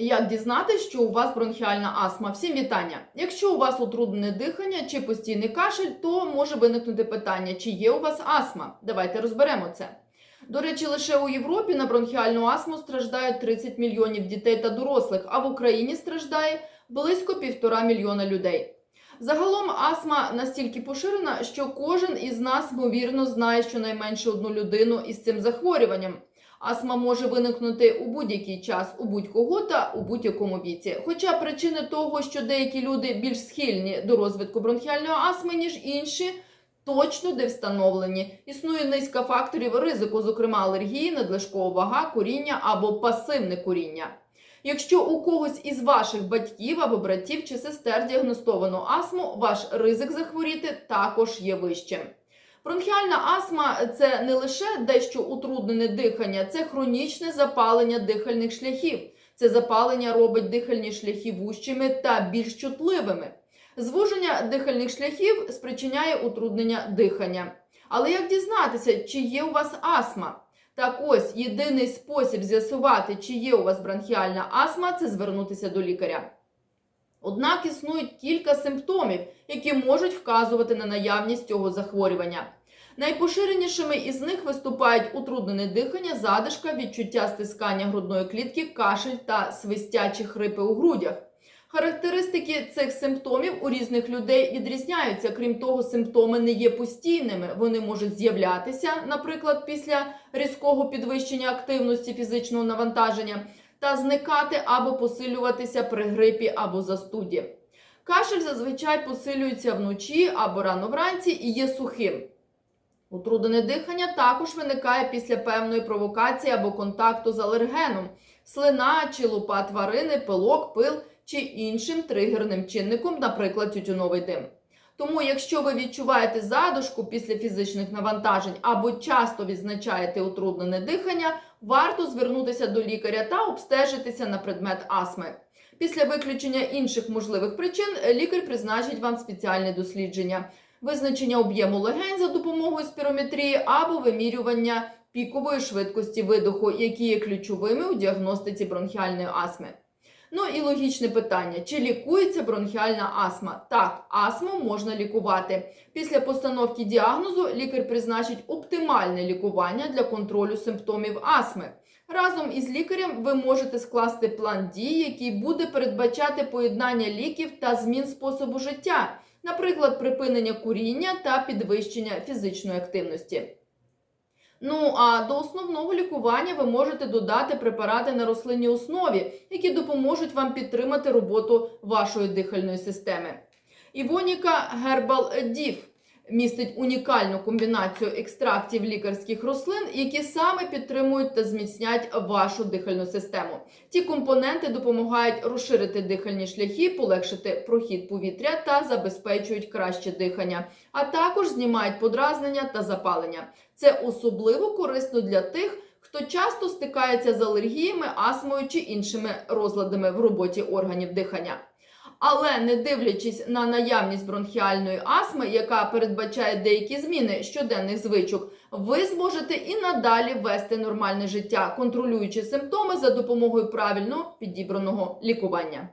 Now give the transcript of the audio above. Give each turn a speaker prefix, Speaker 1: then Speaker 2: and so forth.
Speaker 1: Як дізнатися, що у вас бронхіальна астма? Всім вітання! Якщо у вас утруднене дихання чи постійний кашель, то може виникнути питання, чи є у вас астма. Давайте розберемо це. До речі, лише у Європі на бронхіальну астму страждають 30 мільйонів дітей та дорослих, а в Україні страждає близько півтора мільйона людей. Загалом астма настільки поширена, що кожен із нас, ймовірно, знає щонайменше одну людину із цим захворюванням. Астма може виникнути у будь-який час у будь-кого та у будь-якому віці. Хоча причини того, що деякі люди більш схильні до розвитку бронхіальної астми, ніж інші, точно де встановлені. Існує низка факторів ризику, зокрема алергії, надлишкова вага, куріння або пасивне куріння. Якщо у когось із ваших батьків або братів чи сестер діагностовано астму, ваш ризик захворіти також є вищим. Бронхіальна астма це не лише дещо утруднене дихання, це хронічне запалення дихальних шляхів. Це запалення робить дихальні шляхи вущими та більш чутливими. Звуження дихальних шляхів спричиняє утруднення дихання. Але як дізнатися, чи є у вас астма? Так ось єдиний спосіб з'ясувати, чи є у вас бронхіальна астма, це звернутися до лікаря. Однак існують кілька симптомів, які можуть вказувати на наявність цього захворювання. Найпоширенішими із них виступають утруднене дихання, задишка, відчуття стискання грудної клітки, кашель та свистячі хрипи у грудях. Характеристики цих симптомів у різних людей відрізняються. Крім того, симптоми не є постійними. Вони можуть з'являтися, наприклад, після різкого підвищення активності фізичного навантаження, та зникати або посилюватися при грипі або застуді. Кашель зазвичай посилюється вночі або рано вранці і є сухим. Утруднене дихання також виникає після певної провокації або контакту з алергеном, слина чи лупа тварини, пилок, пил чи іншим тригерним чинником, наприклад, тютюновий дим. Тому, якщо ви відчуваєте задушку після фізичних навантажень або часто відзначаєте утруднене дихання, варто звернутися до лікаря та обстежитися на предмет астми. Після виключення інших можливих причин лікар призначить вам спеціальне дослідження, визначення об'єму легень за допомогою спірометрії або вимірювання пікової швидкості видоху, які є ключовими у діагностиці бронхіальної астми. Ну і логічне питання: чи лікується бронхіальна астма? Так, астму можна лікувати. Після постановки діагнозу лікар призначить оптимальне лікування для контролю симптомів астми. Разом із лікарем ви можете скласти план дій, який буде передбачати поєднання ліків та змін способу життя, наприклад, припинення куріння та підвищення фізичної активності. Ну а до основного лікування ви можете додати препарати на рослинній основі, які допоможуть вам підтримати роботу вашої дихальної системи. Івоніка Гербал Div містить унікальну комбінацію екстрактів лікарських рослин, які саме підтримують та зміцнять вашу дихальну систему. Ті компоненти допомагають розширити дихальні шляхи, полегшити прохід повітря та забезпечують краще дихання, а також знімають подразнення та запалення. Це особливо корисно для тих, хто часто стикається з алергіями, астмою чи іншими розладами в роботі органів дихання. Але не дивлячись на наявність бронхіальної астми, яка передбачає деякі зміни щоденних звичок, ви зможете і надалі вести нормальне життя, контролюючи симптоми за допомогою правильно підібраного лікування.